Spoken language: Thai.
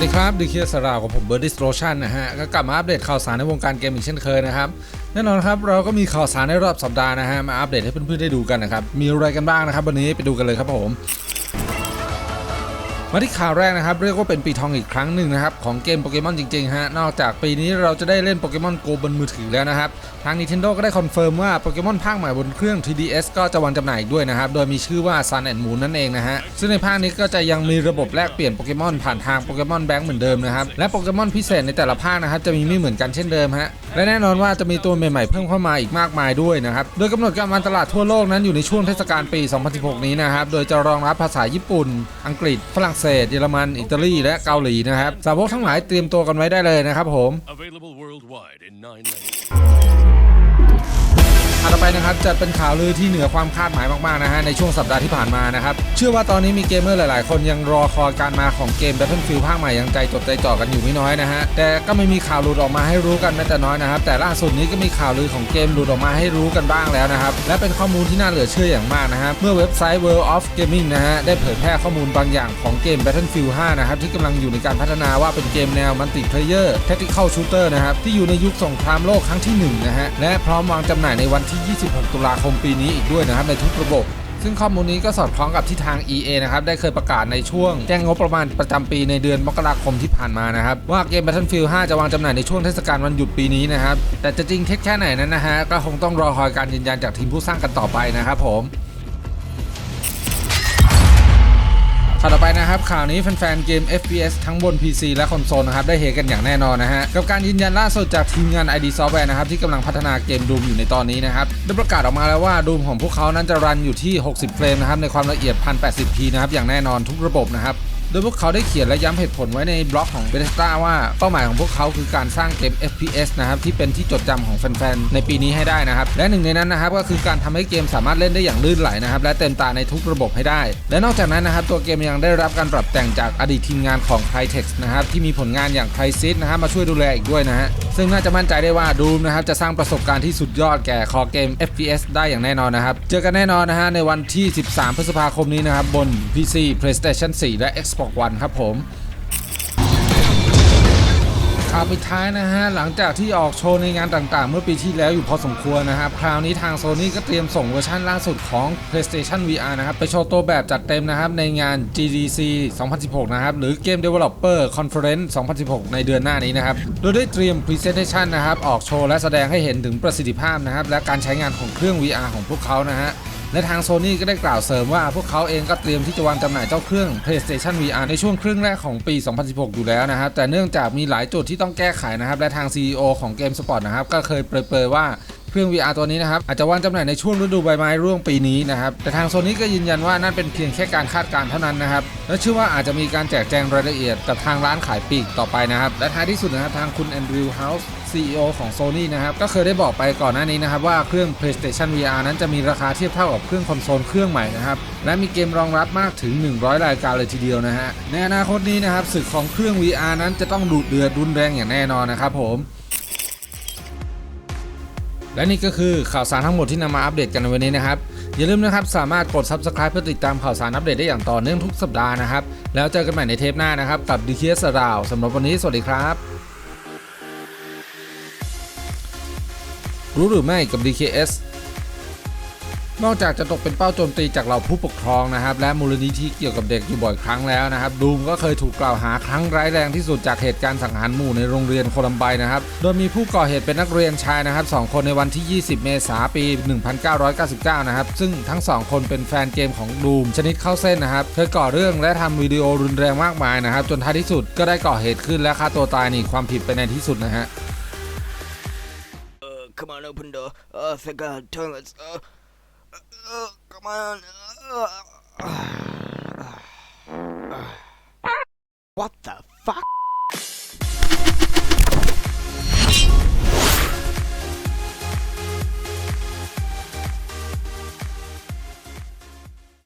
วัสดีครับดิเคียสราวกับผมเบอร์ดิสโรชันนะฮะ ก็กลับมาอัปเดตข่าวสารในวงการเกมอีกเช่นเคยนะครับ แน่นอนครับ เราก็มีข่าวสารในรอบสัปดาห์นะฮะ มาอัปเดตให้เพื่อนๆได้ดูกันนะครับ มีอะไรกันบ้างนะครับ วันนี้ไปดูกันเลยครับผม มาที่ข่าวแรกนะครับ เรียกว่าเป็นปีทองอีกครั้งหนึ่งนะครับ ของเกมโปเกมอนจริงๆฮะนอกจากปีนี้เราจะได้เล่นโปเกมอนโกบนมือถือแล้วนะครับ ทาง Nintendo ก็ได้คอนเฟิร์มว่าโปเกมอนภาคใหม่บนเครื่อง 3DS ก็จะวางจำหน่ายด้วยนะครับ โดยมีชื่อว่า Sun and Moon นั่นเองนะฮะ ซึ่งในภาคนี้ก็จะยังมีระบบแลกเปลี่ยนโปเกมอนผ่านทางโปเกมอนแบงค์เหมือนเดิมนะครับและโปเกมอนพิเศษในแต่ละภาคนะครับจะมีไม่เหมือนกันเช่นเดิมฮะและแน่นอนว่าจะมีตัวใหม่ๆเพิ่มเข้ามาอีกมากมายด้วยนะครับโดยกำหนดการวางตลาดทั่วโลกนั้นอยู่ในช่วงเทศกาลปี 2016 นี้นะครับโดยจะรองรับภาษาญี่ปุ่น อังกฤษฝรั่งเศส เยอรมัน อิตาลี และเกาหลีนะครับสาวกทั้งหลายเตรียมตัวกันไว้ได้เลยนะครับผม ข่าวต่อไปนะครับจะเป็นข่าวลือที่เหนือความคาดหมายมากๆนะฮะในช่วงสัปดาห์ที่ผ่านมานะครับเชื่อว่าตอนนี้มีเกมเมอร์หลายๆ คนยังรอคอยการมาของเกม Battlefield ภาคใหม่ยังใจจดใจจ่อกันอยู่ไม่น้อยนะฮะแต่ก็ไม่มีข่าวหลุดออกมาให้รู้กันแม้แต่น้อยนะครับแต่ล่าสุดนี้ก็มีข่าวลือของเกมหลุดออกมาให้รู้กันบ้างแล้วนะครับและเป็นข้อมูลที่น่าเหลือเชื่ออย่างมากนะครับเมื่อเว็บไซต์ World of Gaming นะฮะได้เผยแพร่ข้อมูลบางอย่างของเกม Battlefield 5นะครับที่กำลังอยู่ในการพัฒนาว่าเป็นเกมแนว Multiplayer Tactical Shooter นะครับที่อยู่ในยุคสงครามโลกครั้งที่หนึ่งนะฮะและพร้อมวางจำหน่ายในวันที่ 26 ตุลาคมปีนี้อีกด้วยนะครับในทุกระบบ ซึ่งข้อมูลนี้ก็สอดคล้องกับที่ทาง EA นะครับได้เคยประกาศในช่วงแจ้งงบประมาณประจำปีในเดือนมกราคมที่ผ่านมานะครับว่าเกม Battlefield 5 จะวางจำหน่ายในช่วงเทศกาลวันหยุดปีนี้นะครับแต่จะจริงเท็จแค่ไหนนั้นนะฮะก็คงต้องรอคอยการยืนยันจากทีมผู้สร้างกันต่อไปนะครับผม ข่าวต่อไปนะครับข่าวนี้แฟนๆเกม FPS ทั้งบน PC และคอนโซลนะครับได้เฮกันอย่างแน่นอนนะฮะกับการยืนยันล่าสุดจากทีมงาน ID Software นะครับที่กำลังพัฒนาเกม Doom อยู่ในตอนนี้นะครับได้ประกาศออกมาแล้วว่า Doom ของพวกเขานั้นจะรันอยู่ที่ 60 เฟรมนะครับในความละเอียด 1080p นะครับอย่างแน่นอนทุกระบบนะครับ โดยพวกเขาได้เขียนและย้ำเหตุผลไว้ในบล็อกของ Bethesda ว่าเป้าหมายของพวกเขาคือการสร้างเกม FPS นะครับที่เป็นที่จดจำของแฟนๆในปีนี้ให้ได้นะครับและหนึ่งในนั้นนะครับก็คือการทำให้เกมสามารถเล่นได้อย่างลื่นไหลนะครับและเต็มตาในทุกระบบให้ได้ และนอกจากนั้นนะครับตัวเกมยังได้รับการปรับแต่งจากอดีตทีมงานของ Crytek นะครับที่มีผลงานอย่าง Crysis นะครับมาช่วยดูแลอีกด้วยนะฮะ ซึ่งน่าจะมั่นใจได้ว่าดูมนะครับจะสร้างประสบการณ์ที่สุดยอดแก่คอเกม FPS ได้อย่างแน่นอนนะครับ เจอกันแน่นอนนะฮะในวันที่ 13 พฤษภาคมนี้นะครับบน PC PlayStation 4 และ Xbox One ครับผม ข่าวปิดท้ายนะฮะ หลังจากที่ออกโชว์ในงานต่างๆ เมื่อปีที่แล้วอยู่พอสมควรนะครับ คราวนี้ทาง Sony ก็เตรียมส่งเวอร์ชันล่าสุดของ PlayStation VR นะครับ ไปโชว์ตัวแบบจัดเต็มนะครับ ในงาน GDC 2016 นะครับ หรือ Game Developer Conference 2016 ในเดือนหน้านี้นะครับ โดยได้เตรียม Presentation นะครับ ออกโชว์และแสดงให้เห็นถึงประสิทธิภาพนะครับ และการใช้งานของเครื่อง VR ของพวกเขานะฮะ และทาง Sony ก็ได้กล่าวเสริมว่าพวกเขาเองก็เตรียมที่จะวางจำหน่ายเจ้าเครื่อง PlayStation VR ในช่วงครึ่งแรกของปี 2016 อยู่แล้วนะครับ แต่เนื่องจากมีหลายจุดที่ต้องแก้ไขนะครับ และทาง CEO ของ GameSpot นะครับก็เคยเปรยๆว่า เครื่อง VR ตัวนี้นะครับอาจจะวางจำหน่ายในช่วงฤดูใบไม้ร่วงปีนี้นะครับแต่ทาง Sony ก็ยืนยันว่านั่นเป็นเพียงแค่การคาดการณ์เท่านั้นนะครับและเชื่อว่าอาจจะมีการแจกแจงรายละเอียดกับทางร้านขายปลีกต่อไปนะครับและท้ายที่สุดนะครับทางคุณแอนดรูว์เฮาส์ CEO ของ Sony นะครับก็เคยได้บอกไปก่อนหน้านี้นะครับว่าเครื่อง PlayStation VR นั้นจะมีราคาเทียบเท่ากับเครื่องคอนโซลเครื่องใหม่นะครับและมีเกมรองรับมากถึง 100 รายการเลยทีเดียวนะฮะในอนาคตนี้นะครับศึกของเครื่อง VR นั้นจะต้องดุเดือดรุนแรงอย่างแน่นอนนะครับผม และนี่ก็คือข่าวสารทั้งหมดที่นำมาอัปเดตกันในวันนี้นะครับ อย่าลืมนะครับสามารถกด Subscribe เพื่อติดตามข่าวสารอัปเดตได้อย่างต่อเนื่องทุกสัปดาห์นะครับ แล้วเจอกันใหม่ในเทปหน้านะครับ กับดีเคียสราวสำหรับวันนี้สวัสดีครับ รู้หรือไม่กับ DKS นอกจากจะตกเป็นเป้าโจมตีจากเหล่าผู้ปกครองนะครับ และมูลนิธิเกี่ยวกับเด็กอยู่บ่อยครั้งแล้วนะครับดูมก็เคยถูกกล่าวหาครั้งร้ายแรงที่สุดจากเหตุการณ์สังหารหมู่ในโรงเรียนโคลัมไบนะครับโดยมีผู้ก่อเหตุเป็นนักเรียนชายนะครับ2คนในวันที่ 20 เมษายนปี 1999 นะครับซึ่งทั้ง 2 คนเป็นแฟนเกมของดูมชนิดเข้าเส้นนะครับเคยก่อเรื่องและทำวิดีโอรุนแรงมากมายนะครับ จนท้ายที่สุดก็ได้ก่อเหตุขึ้นและฆ่าตัวตายหนีความผิดไปในที่สุดนะฮะ come on, open door. Uh, thank God, toilets. Uh, Oh, come on. What the?